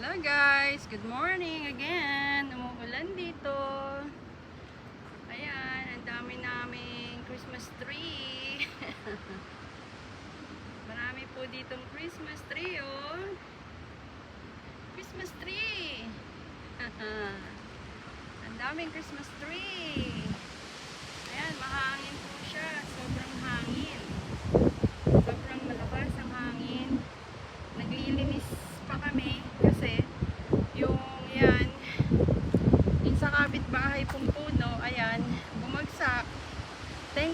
Hello guys, good morning again. Umuulan dito. Ayan, ang dami naming Christmas tree. Marami po ditong Christmas tree, oh. Christmas tree. ang daming Christmas tree. Ayan, mahangin po siya. Sobrang hangin. Sobrang malakas ang hangin. Naglilinis pa kami kasi yung yan yung sa kapitbahay pong puno ayan bumagsak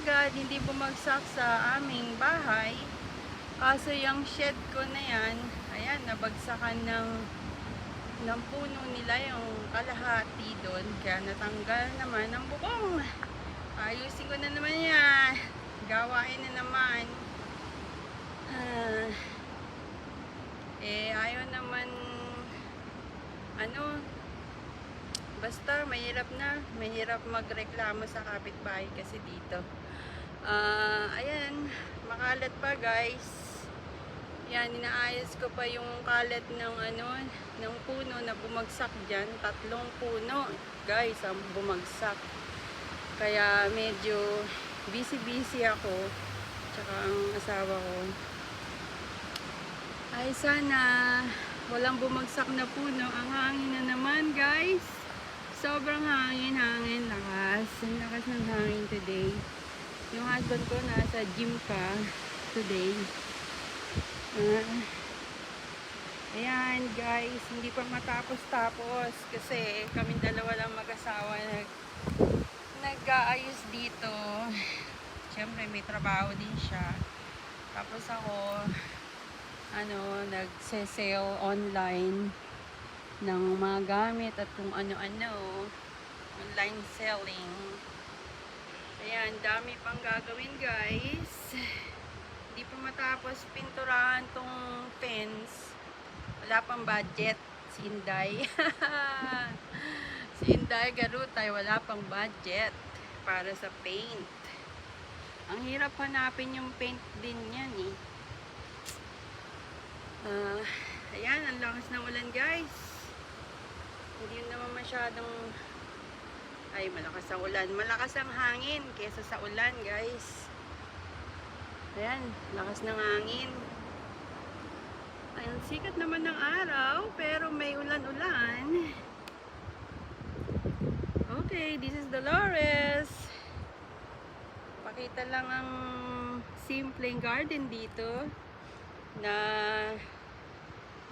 God hindi bumagsak sa aming bahay. Kaso yung shed ko na yan ayan nabagsakan ng ng puno nila yung kalahati doon. Kaya natanggal naman ang bubong. Ayusin ko na naman yan. Gawain na naman. Ah. Eh ayaw naman ano basta mahirap na. Mahirap magreklamo sa kapitbahay kasi dito. Ah ayan. Makalat pa guys. Yan inaayos ko pa yung kalat ng ano ng puno na bumagsak dyan. Tatlong puno. Guys ang bumagsak. Kaya medyo busy busy ako. Tsaka ang asawa ko. Ay sana walang bumagsak na puno. Ang hangin na naman guys. Sobrang hangin, hangin, lakas. Ang lakas ng hangin today. Yung husband ko nasa gym ka today. Ah, ayan guys, hindi pa matapos-tapos kasi kaming dalawa lang mag-asawa nag nag-aayos dito. Siyempre may trabaho din siya. Tapos ako, ano, nagse-sale online ng mga gamit at kung ano-ano. Online selling. Ayan, dami pang gagawin guys. Hindi pa matapos pinturahan tong fence. Wala pang budget. Si Inday. si Inday Garutay, wala pang budget para sa paint. Ang hirap hanapin yung paint din yan eh. Ah, ayan, ang lakas ng ulan guys. Hindi naman masyadong ay malakas ang ulan. Malakas ang hangin kesa sa ulan guys. Ayan, lakas ng hangin. Ayan, sikat naman ng araw pero may ulan-ulan. Okay, this is Dolores. Pakita lang ang simpleng garden dito na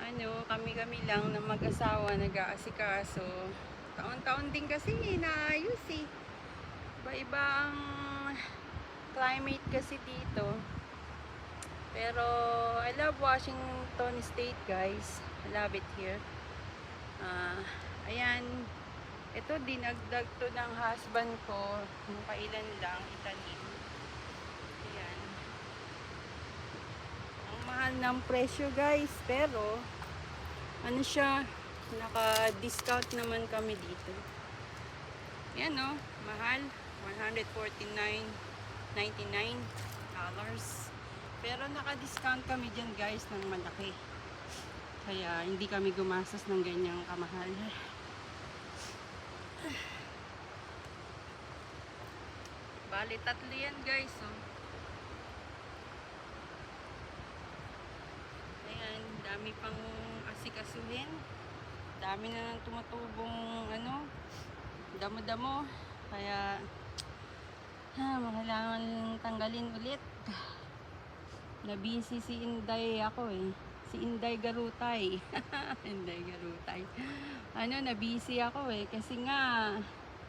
ano, kami-kami lang na mag-asawa nag-aasikaso. Taon-taon din kasi inaayos eh. Iba-iba ang climate kasi dito. Pero I love Washington State guys. I love it here. Ah, ayan. Ito dinagdag to ng husband ko. Nung kailan lang itanim. Ayan ang mahal ng presyo guys. Pero ano siya naka-discount naman kami dito. Yan no mahal. 149.99 dollars. Pero naka-discount kami dyan guys ng malaki. Kaya hindi kami gumastos ng ganyang kamahal. Bali tatlo yan guys oh. Ayan, dami pang asikasuhin. Dami na nang tumatubong ano, damo-damo. Kaya ha, kailangan tanggalin ulit. Na-busy si Inday ako eh. Si Inday Garutay. Inday Garutay. Ano, na-busy ako eh. Kasi nga,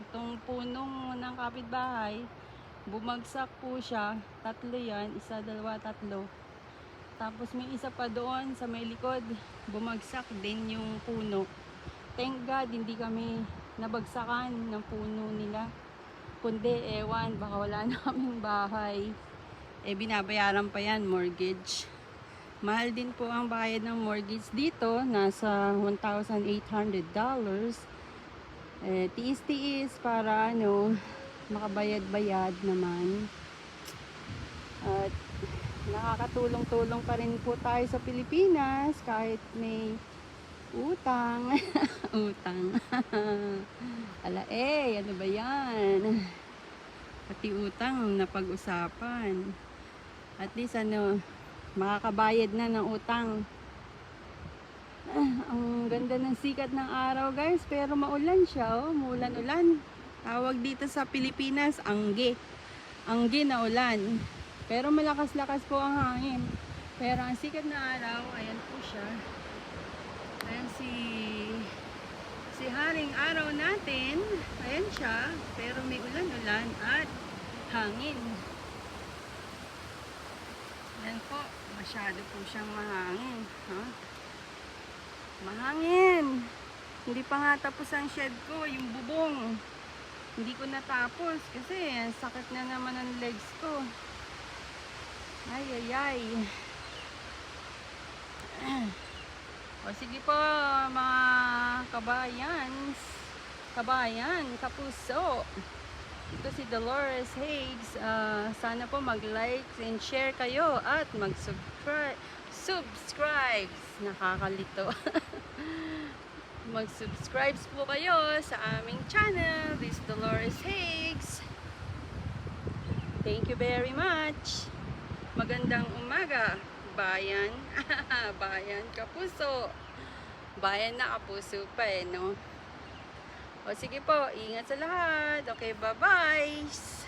itong punong ng kapitbahay, bumagsak po siya. Tatlo yan. Isa, dalawa, tatlo. Tapos may isa pa doon sa may likod, bumagsak din yung puno. Thank God, hindi kami nabagsakan ng puno nila. Kundi, ewan, baka wala naming bahay. Eh, binabayaran pa yan, mortgage. Mahal din po ang bayad ng mortgage dito, nasa $1,800. Eh, tiis-tiis para ano, makabayad-bayad naman. At nakakatulong-tulong pa rin po tayo sa Pilipinas kahit may Utang. Utang. Ala eh, ano ba yan? Pati utang na pag-usapan. At least ano, makakabayad na ng utang. Ah, ang ganda ng sikat ng araw guys, pero maulan siya oh, muulan-ulan. Tawag dito sa Pilipinas, angge. Angge na ulan. Pero malakas-lakas po ang hangin. Pero ang sikat na araw, ayan po siya. Ayan si si Haring Araw natin. Ayan siya. Pero may ulan-ulan at hangin. Ayan po. Masyado po siyang mahangin. Ha? Mahangin. Hindi pa nga tapos ang shed ko, yung bubong. Hindi ko natapos kasi sakit na naman ang legs ko. Ay, ay, ay. O sige po mga kabayan, kabayan, kapuso. Ito si Dolores Higgs. Ah, sana po mag-like and share kayo at mag-subscribe. Subscribe. Nakakalito. mag-subscribe po kayo sa aming channel. This is Dolores Higgs. Thank you very much. Magandang umaga, bayan. bayan kapuso. Bayan na kapuso pa eh, no? O sige po, ingat sa lahat. Okay, bye-bye.